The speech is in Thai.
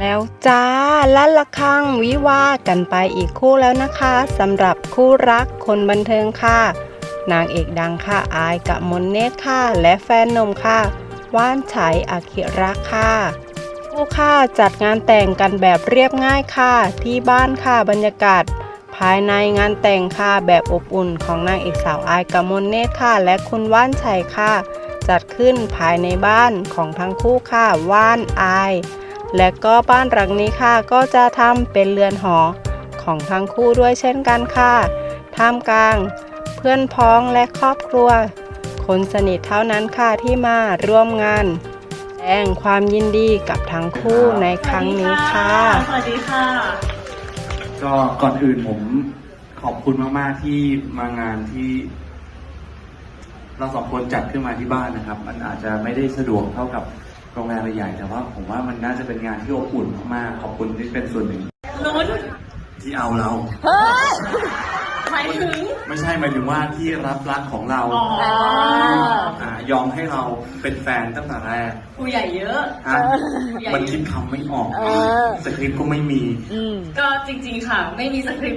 แล้วจ้าลั่นละคังวิวากันไปอีกคู่แล้วนะคะสำหรับคู่รักคนบันเทิงค่ะ นางเอกดังค่ะอายกับมนเนตค่ะ และแฟนนุ่มค่ะว่านไฉอาคิระค่ะคู่ค่ะจัดงานแต่งกันแบบเรียบง่ายค่ะ ที่บ้านค่ะบรรยากาศ ภายในงานแต่งค่ะแบบอบอุ่นของนางเอกสาวอายกับมนเนตค่ะ และคุณว่านไฉค่ะ จัดขึ้นภายในบ้านของทั้งคู่ค่ะว่านอาย และก็บ้านหลังนี้ค่ะก็จะทำเป็นเรือนหอของทั้งคู่ด้วยเช่นกันค่ะท่ามกลาง เพื่อนพ้องและครอบครัว คนสนิทเท่านั้นค่ะที่มาร่วมงานแสดงความยินดีกับทั้งคู่ในครั้งนี้ค่ะ สวัสดีค่ะ ก็ก่อนอื่นผมขอบคุณมากๆที่มางานที่ เราสองคนจัดขึ้นมาที่บ้านนะครับ มันอาจจะไม่ได้สะดวกเท่ากับ โรงแรมใหญ่ๆแต่ว่าผมว่ามันน่าจะเป็นงานที่อบอุ่นมากๆขอบคุณที่เป็นส่วนหนึ่ง ลุ้น ที่เอาเราหมายถึง ไม่ใช่หมายถึงว่าที่รับรักของเราอ๋ออ่ายอมให้เราเป็นแฟนตั้งแต่แรกผู้ใหญ่เยอะ ฮะใหญ่มันคิดคำไม่ออกสคริปต์ก็ไม่มีก็จริง ๆ ค่ะ ไม่มีสคริปต์